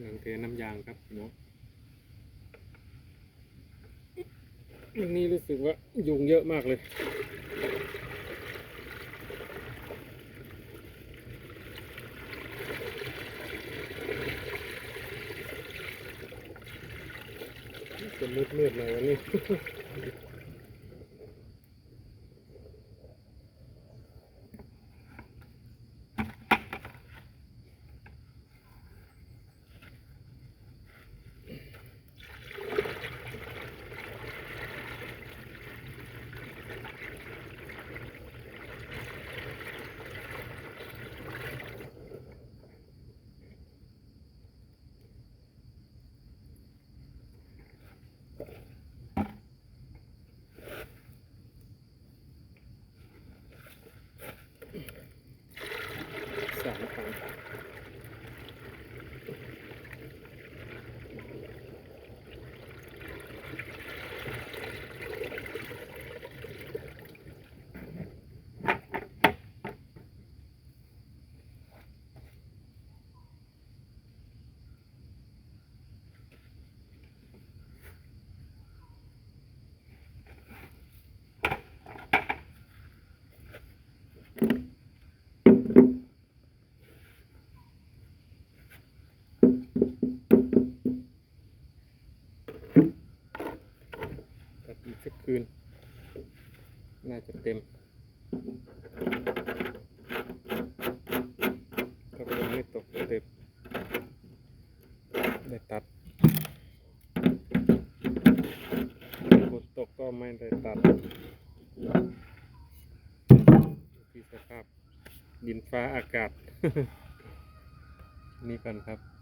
หลังเทน้ำยางครับพี่น้องวันนี้รู้สึกว่ายุงเยอะมากเลยจะมืดมืดๆหน่อยวันนี้ สา อีกสักคืน น่าจะเต็มถ้าฝนไม่ตกเต็มได้ตัดฝนตกก็ไม่ได้ตัดที่สภาพดินฟ้าอากาศ นี่ก่อนครับ